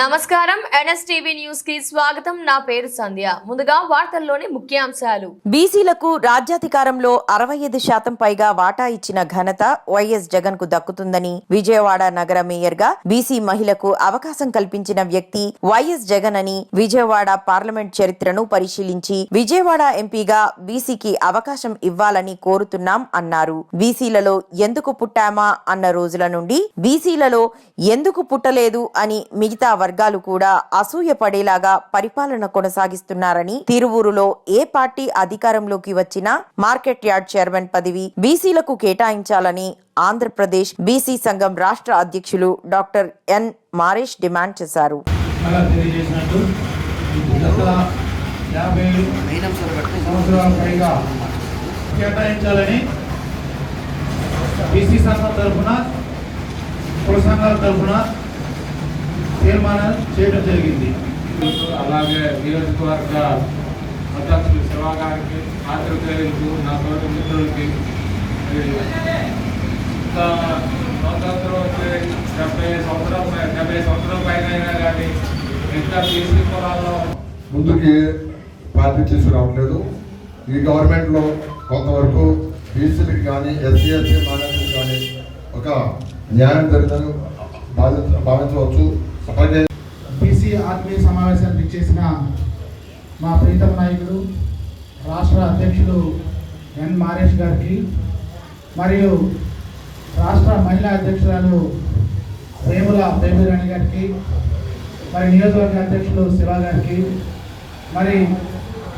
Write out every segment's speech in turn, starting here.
నమస్కారం. ఎన్ఎస్టీవీ న్యూస్కి స్వాగతం. నా పేరు సంధ్య. ముందుగా వార్తల్లోని ముఖ్యాంశాలు. బీసీలకు రాజ్యాధికారంలో అరవై ఐదు శాతం పైగా వాటా ఇచ్చిన ఘనత వైఎస్ జగన్కు దక్కుతుందని విజయవాడ నగర మేయర్గా బీసీ మహిళకు అవకాశం కల్పించిన వ్యక్తి వైఎస్ జగన్ అని విజయవాడ పార్లమెంట్ చరిత్రను పరిశీలించి విజయవాడ ఎంపీగా బీసీకి అవకాశం ఇవ్వాలని కోరుతున్నాం అన్నారు. బీసీలలో ఎందుకు పుట్టామా అన్న రోజుల నుండి బీసీలలో ఎందుకు పుట్టలేదు అని మిగతా వర్గాలు కూడా అసూయపడేలాగా పరిపాలన కొనసాగిస్తున్నారని తిరువూరులో ఏ పార్టీ అధికారంలోకి వచ్చినా మార్కెట్ యార్డ్ చైర్మన్ పదవి బీసీలకు కేటాయించాలని ఆంధ్రప్రదేశ్ బీసీ సంఘం రాష్ట్ర అధ్యక్షులు డాక్టర్ ఎన్ మారేష్ డిమాండ్ చేశారు. కేటాయించాలని బీసీ సంఘం తరఫున కుల సంఘాల తరఫున తీర్మానం చేయడం జరిగింది. అలాగే నియోజకవర్గ అధ్యక్షులు శివ గారికి ఆంధ్రప్రదేశ్కు నా తోటి మిత్రులకి స్వాతంత్రం వచ్చి డెబ్బై సంవత్సరం డెబ్బై సంవత్సరం పైన అయినా కానీ ఇంకా బీసీ కులాల్లో ముందుకి పార్టీ తీసుకురావట్లేదు ఈ గవర్నమెంట్లో కొంతవరకు బీసీలకు కానీ ఎస్సీ ఎస్సీ మైనార్టీలకు కానీ ఒక న్యాయం జరిగిందని భావించ భావించవచ్చు బీసీ ఆత్మీయ సమావేశానికి ఇచ్చేసిన మా ప్రీతం నాయకుడు రాష్ట్ర అధ్యక్షుడు ఎన్ మారేష్ గారికి మరియు రాష్ట్ర మహిళా అధ్యక్షురాలు వేముల బేబీరాణి గారికి మరి నియోజకవర్గ అధ్యక్షులు శివ గారికి మరి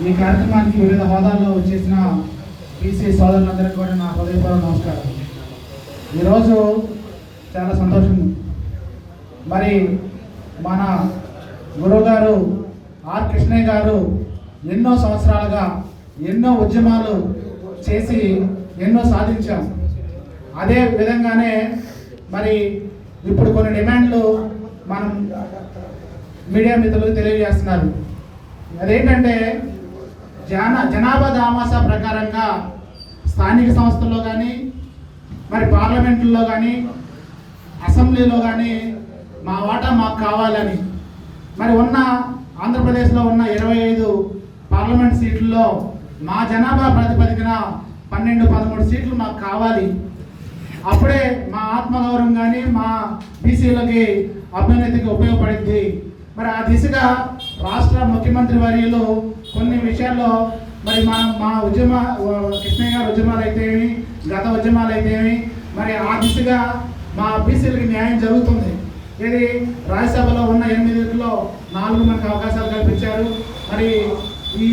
ఈ కార్యక్రమానికి వివిధ హోదాల్లో వచ్చేసిన బీసీ సోదరులందరికీ కూడా నా హృదయపూర్వక నమస్కారం. ఈరోజు చాలా సంతోషం. మరి మన గురువుగారు ఆర్ కృష్ణయ్య గారు ఎన్నో సంవత్సరాలుగా ఎన్నో ఉద్యమాలు చేసి ఎన్నో సాధించాం. అదే విధంగానే మరి ఇప్పుడు కొన్ని డిమాండ్లు మనం మీడియా మిత్రులకు తెలియజేస్తున్నారు. అదేంటంటే జన జనాభా దామాసా ప్రకారంగా స్థానిక సంస్థల్లో కానీ మరి పార్లమెంట్లో కానీ అసెంబ్లీలో కానీ మా వాటా మాకు కావాలని. మరి ఉన్న ఆంధ్రప్రదేశ్లో ఉన్న ఇరవై ఐదు పార్లమెంట్ సీట్లలో మా జనాభా ప్రాతిపదికన పన్నెండు పదమూడు సీట్లు మాకు కావాలి. అప్పుడే మా ఆత్మగౌరవం కానీ మా బీసీలకి అభ్యున్నతికి ఉపయోగపడింది. మరి ఆ దిశగా రాష్ట్ర ముఖ్యమంత్రి వర్యులు కొన్ని విషయాల్లో మరి మా మా ఉద్యమ కృష్ణయ్య గారి ఉద్యమాలు అయితేమి గత ఉద్యమాలు అయితేమి మరి ఆ దిశగా మా బీసీలకి న్యాయం జరుగుతుంది. ఇది రాజ్యసభలో ఉన్న ఎనిమిదిలో నాలుగు మనకు అవకాశాలు కల్పించారు. మరి ఈ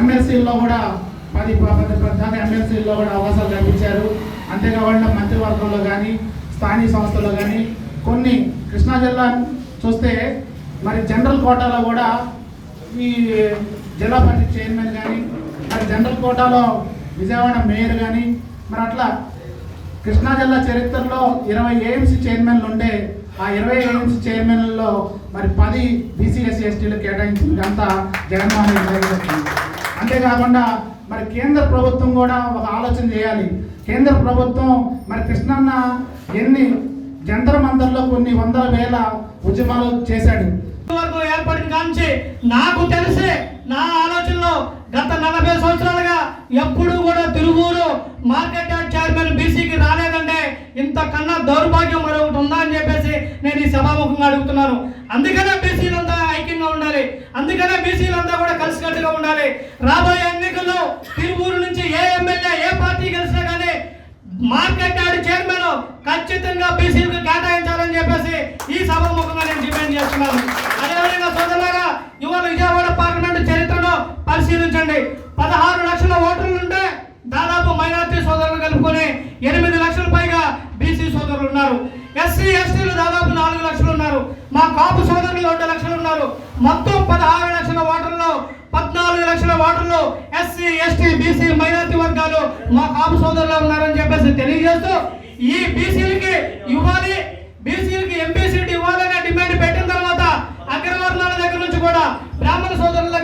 ఎమ్మెల్సీల్లో కూడా పది పది ప్రధాన ఎమ్మెల్సీల్లో కూడా అవకాశాలు కల్పించారు. అంతేకాకుండా మంత్రివర్గంలో కానీ స్థానిక సంస్థల్లో కానీ కొన్ని కృష్ణా జిల్లా చూస్తే మరి జనరల్ కోటాలో కూడా ఈ జిల్లా పరిషత్ చైర్మన్ కానీ మరి జనరల్ కోటాలో విజయవాడ మేయర్ కానీ మరి అట్లా కృష్ణా జిల్లా చరిత్రలో ఇరవై ఏఎంసీ చైర్మన్లు ఉండే ఆ ఇరవై ఏఎంసీ చైర్మన్లలో మరి పది బీసీఎస్సీ ఎస్టీలు కేటాయించింది అంతా జగన్మోహన్ రెడ్డి అంతేకాకుండా మరి కేంద్ర ప్రభుత్వం కూడా ఒక ఆలోచన చేయాలి. కేంద్ర ప్రభుత్వం మరి కృష్ణన్న ఎన్ని జంతర మంతర్లో కొన్ని వందల వేల ఉద్యమాలు చేశాడు. వరకు ఏర్పడిన కాంచి నాకు తెలిసే నా ఆలోచనలో గత నలభై సంవత్సరాలుగా ఎప్పుడు కూడా తిరువూరు మార్కెట్ యార్డ్ చైర్మన్ బీసీకి రాలేదంటే ఇంతకన్నా దౌర్భాగ్యం మరొకటి ఉందా అని చెప్పేసి నేను ఈ సభాముఖంగా అడుగుతున్నాను. అందుకనే బీసీలంతా ఐక్యంగా ఉండాలి. అందుకనే బీసీలంతా కూడా కలిసికట్టుగా ఉండాలి. రాబోయే ఎన్నికల్లో తిరువూరు నుంచి ఏ ఎమ్మెల్యే ఏ పార్టీ గెలిచినా కానీ మార్కెట్ యార్డ్ చైర్మన్ ఖచ్చితంగా బీసీలకు కేటాయించాలని చెప్పేసి ఈ సభాముఖంగా నేను డిమాండ్ చేస్తున్నాను. అదేవిధంగా సోదరులారా ఇవాళ విజయవాడ పరిశీలించండి. పదహారు లక్షల ఓటర్లు ఉంటే దాదాపు మైనార్టీ సోదరులు కలుపుకొని ఎనిమిది లక్షల పైగా బీసీ సోదరులు ఉన్నారు. ఎస్సీ ఎస్టీలు దాదాపు నాలుగు లక్షలు ఉన్నారు. మా కాపు సోదరులు రెండు లక్షలు ఉన్నారు. మొత్తం పదహారు లక్షల ఓటర్లు పద్నాలుగు లక్షల ఓటర్లు ఎస్సీ ఎస్టీ బీసీ మైనార్టీ వర్గాలు మా కాపు సోదరులు ఉన్నారని చెప్పేసి తెలియజేస్తూ ఈ బీసీలకి ఇవ్వాలి. బీసీలకి ఎంపీ సీట్ ఇవ్వాలనే డిమాండ్ పెట్టిన తర్వాత అగ్రవర్ణాల దగ్గర నుంచి కూడా బ్రాహ్మణ సోదరుల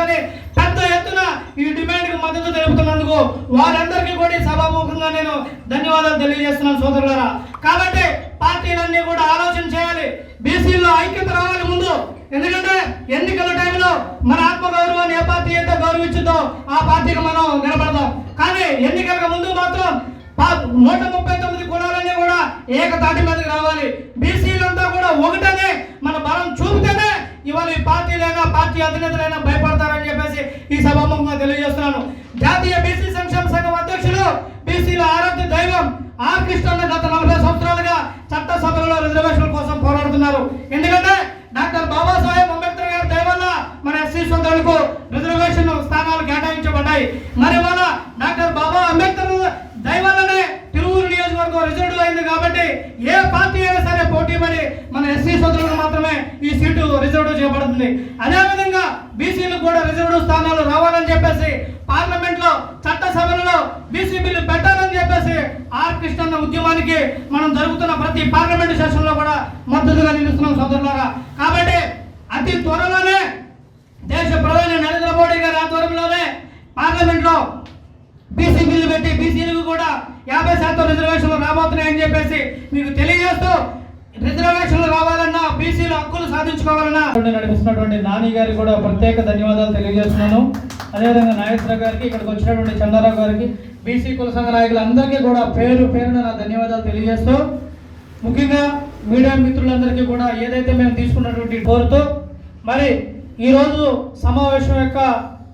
దగ్గర కానీ పెద్ద ఎత్తున ఈ డిమాండ్కి మద్దతు తెలుపుతున్నందుకు వారందరికీ కూడా సభాముఖంగా నేను ధన్యవాదాలు తెలియజేస్తున్నాను సోదరులారా. కాబట్టి పార్టీలన్నీ కూడా ఆలోచన చేయాలి. బీసీల్లో ఐక్యత రావాలి ముందు. ఎందుకంటే ఎన్నికల టైంలో మన ఆత్మగౌరవాన్ని ఏ పార్టీ అయితే గౌరవించుతో ఆ పార్టీకి మనం నిలబడదాం. కానీ ఎన్నికలకు ముందు మాత్రం నూట ముప్పై తొమ్మిది కులాలన్నీ కూడా ఏకతాటి మీదకి రావాలి. బీసీలంతా కూడా ఒకటనే మన బలం చూపితేనే ఇవాళ ఈ పార్టీలైనా పార్టీ అధినేతలైనా భయపడతారని చెప్పేసి ఈ సభాముఖంగా తెలియజేస్తున్నాను. జాతీయ బీసీ సంక్షేమ సంఘం అధ్యక్షుడు బీసీల ఆరాధ్య దైవం ఆర్ కృష్ణన్న గత నలభై సంవత్సరాలుగా చట్టసభలలో రిజర్వేషన్ల కోసం పోరాడుతున్నారు. ఎందుకంటే డాక్టర్ బాబాసాహెబ్ అంబేద్కర్ గారి దయ వల్ల మన ఎస్సీ సోదరులకు రిజర్వేషన్ స్థానాలు కేటాయించబడ్డాయి. మరి వల్ల డాక్టర్ బాబా అంబేద్కర్ దయ వల్లనే తిరువురు నియోజకవర్గం రిజర్వ్ అయింది కాబట్టి ఏ పార్టీ అయినా సరే పోటీ పడి మన ఎస్సీ సోదరులకు మాత్రమే ఈ సీటు రిజర్వ్ చేయబడుతుంది అదేవిధంగా బీసీలకు కూడా రిజర్వ్ స్థానాలు రావాలని చెప్పేసి పార్లమెంట్లో చట్టసభలలో బీసీ బిల్లు పెట్టాలని చెప్పేసి ఆర్ కృష్ణన్న ఉద్యమానికి మనం జరుగుతున్న ప్రతి పార్లమెంట్ సెషన్లో కూడా మద్దతుగా నిలుస్తున్నాం సోదరులారా. కాబట్టి అతి త్వరలోనే దేశ ప్రధాని నరేంద్ర మోడీ గారి ఆధ్వర్యంలోనే పార్లమెంట్లో బీసీ బిల్లు పెట్టి బీసీలకు కూడా యాభై శాతం రిజర్వేషన్లు రాబోతున్నాయని చెప్పేసి మీకు తెలియజేస్తూ రిజర్వేషన్లు రావాలన్నా బీసీలు హక్కులు సాధించుకోవాలన్నా. నడిపిస్తున్నటువంటి నాని గారికి కూడా ప్రత్యేక ధన్యవాదాలు తెలియజేస్తున్నాను. అదేవిధంగా నాగేశ్వర గారికి ఇక్కడికి వచ్చినటువంటి చంద్రరావు గారికి బీసీ కుల సంఘ నాయకులందరికీ కూడా పేరు పేరున నా ధన్యవాదాలు తెలియజేస్తూ ముఖ్యంగా మీడియా మిత్రులందరికీ కూడా ఏదైతే మేము తీసుకున్నటువంటి కోరుతూ మరి ఈరోజు సమావేశం యొక్క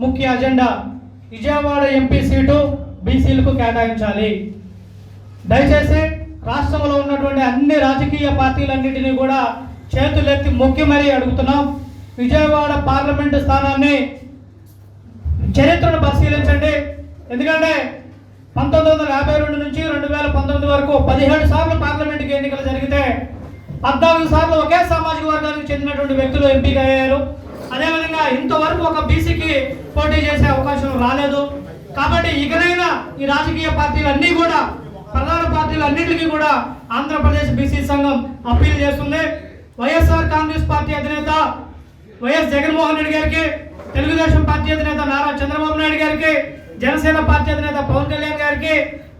ముఖ్య అజెండా విజయవాడ ఎంపీ సీటు బీసీలకు కేటాయించాలి. దయచేసి రాష్ట్రంలో ఉన్నటువంటి అన్ని రాజకీయ పార్టీలన్నింటినీ కూడా చేతులెత్తి మొక్కి మరీ అడుగుతున్నాం. విజయవాడ పార్లమెంటు స్థానాన్ని చరిత్రను పరిశీలించండి. ఎందుకంటే పంతొమ్మిది వందల యాభై రెండు నుంచి రెండు వేల పంతొమ్మిది వరకు పదిహేడు సార్లు పార్లమెంట్కి ఎన్నికలు జరిగితే పద్నాలుగు సార్లు ఒకే సామాజిక వర్గానికి చెందినటువంటి వ్యక్తులు ఎంపిక అయ్యారు. అదేవిధంగా ఇంతవరకు ఒక బీసీకి పోటీ చేసే అవకాశం రాలేదు. కాబట్టి ఇకనైనా ఈ రాజకీయ పార్టీలు అన్నీ కూడా ప్రధాన పార్టీలు అన్నింటికీ కూడా ఆంధ్రప్రదేశ్ బీసీ సంఘం అప్పీల్ చేస్తుంది. వైఎస్ఆర్ కాంగ్రెస్ పార్టీ అధినేత వైఎస్ జగన్మోహన్ రెడ్డి గారికి తెలుగుదేశం పార్టీ అధినేత నారా చంద్రబాబు నాయుడు గారికి జనసేన పార్టీ అధినేత పవన్ కళ్యాణ్ గారికి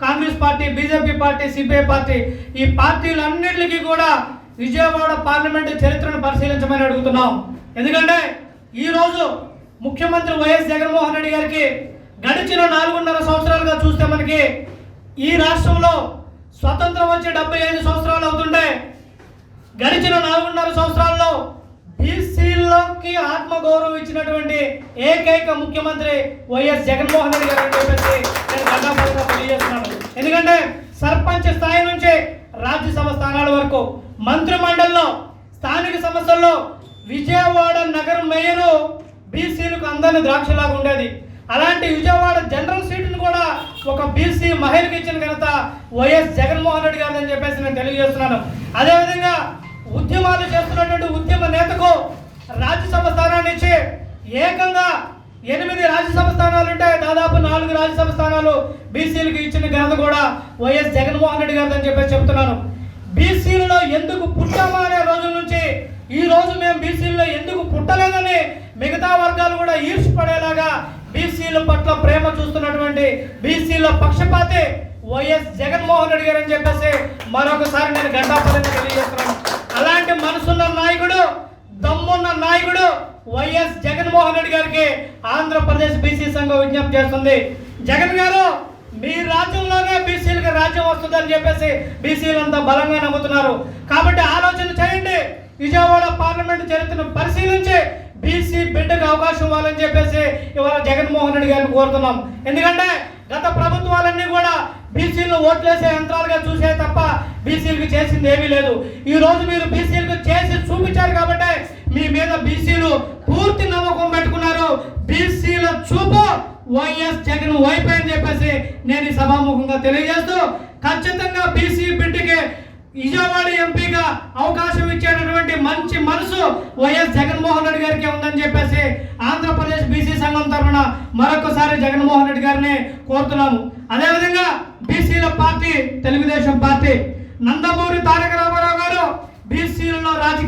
Congress party BJP party CPI party ఈ పార్టీలన్నింటికి కూడా విజయవాడ పార్లమెంటు చరిత్రను పరిశీలించమని అడుగుతున్నాం. ఎందుకంటే ఈరోజు ముఖ్యమంత్రి వైఎస్ జగన్మోహన్ రెడ్డి గారికి గడిచిన నాలుగున్నర సంవత్సరాలుగా చూస్తే మనకి ఈ రాష్ట్రంలో స్వతంత్రం వచ్చి డెబ్బై ఐదు సంవత్సరాలు అవుతుంటే గడిచిన నాలుగున్నర సంవత్సరాల్లో బీసీలోకి ఆత్మగౌరవం ఇచ్చినటువంటి ఏకైక ముఖ్యమంత్రి వైఎస్ జగన్మోహన్ రెడ్డి గారు చెప్పేసి నేను ఘంటాపరంగా తెలియజేస్తున్నాను. ఎందుకంటే సర్పంచ్ స్థాయి నుంచి రాజ్యసభ స్థానాల వరకు మంత్రి మండలిలో స్థానిక సమస్యల్లో విజయవాడ నగరం మేయరు బీసీలకు అందరిని ద్రాక్షలాగా ఉండేది. అలాంటి విజయవాడ జనరల్ సీటును కూడా ఒక బీసీ మహిళకి ఇచ్చిన ఘనత వైఎస్ జగన్మోహన్ రెడ్డి గారు అని చెప్పేసి నేను తెలియజేస్తున్నాను. అదేవిధంగా ఉద్యమాలు చేస్తున్నటువంటి ఉద్యమ నేతకు రాజ్యసభ స్థానాన్ని ఇచ్చి ఏకంగా ఎనిమిది రాజ్యసభ స్థానాలు ఉంటే దాదాపు నాలుగు రాజ్యసభ స్థానాలు బీసీలకు ఇచ్చిన ఘనత కూడా వైఎస్ జగన్మోహన్ రెడ్డి గారు అని చెప్పేసి చెప్తున్నాను. బీసీలలో ఎందుకు పుట్టామా అనే రోజుల నుంచి ఈ రోజు మేము బీసీలలో ఎందుకు పుట్టలేదని మిగతా వర్గాలు కూడా ఈర్ష్పడేలాగా బీసీల పట్ల ప్రేమ చూస్తున్నటువంటి బీసీల పక్షపాతే వైఎస్ జగన్మోహన్ రెడ్డి గారు అని చెప్పేసి మరొకసారి నేను గంటాపరంగా తెలియజేస్తున్నాను. అలాంటి మనసున్న నాయకుడు దమ్మున్న నాయకుడు వైఎస్ జగన్మోహన్ రెడ్డి గారికి ఆంధ్రప్రదేశ్ బీసీ సంఘం విజ్ఞప్తి చేస్తుంది. జగన్ గారు మీ రాజ్యంలోనే బీసీలకు రాజ్యం వస్తుందని చెప్పేసి బీసీలు అంతా బలంగా నమ్ముతున్నారు. కాబట్టి ఆలోచన చేయండి. విజయవాడ పార్లమెంట్ చరిత్రను పరిశీలించి బీసీ బిడ్డకు అవకాశం ఇవ్వాలని చెప్పేసి ఇవాళ జగన్మోహన్ రెడ్డి గారిని కోరుతున్నాం. ఎందుకంటే గత ప్రభుత్వాలన్నీ కూడా బీసీలు ఓట్లేసే యంత్రాలుగా చూసే తప్ప బీసీలకు చేసింది ఏమీ లేదు. ఈ రోజు మీరు బీసీలకు చేసి చూపించారు కాబట్టి మీ మీద బీసీలు పూర్తి నమ్మకం పెట్టుకున్నారు. బీసీల చూపు వైఎస్ జగన్ వైపు అని చెప్పేసి నేను సభాముఖంగా తెలియజేస్తూ ఖచ్చితంగా బీసీ బిడ్డకి విజయవాడ ఎంపీగా అవకాశం ఇచ్చేటటువంటి మంచి మనసు వైఎస్ జగన్మోహన్ రెడ్డి గారికి ఉందని చెప్పేసి ఆంధ్రప్రదేశ్ బీసీ సంఘం తరఫున మరొకసారి జగన్మోహన్ రెడ్డి గారిని కోరుతున్నాము. అదేవిధంగా బీసీల పార్టీ తెలుగుదేశం పార్టీ. నందమూరి తారక రామారావు గారు బీసీలలో రాజకీయ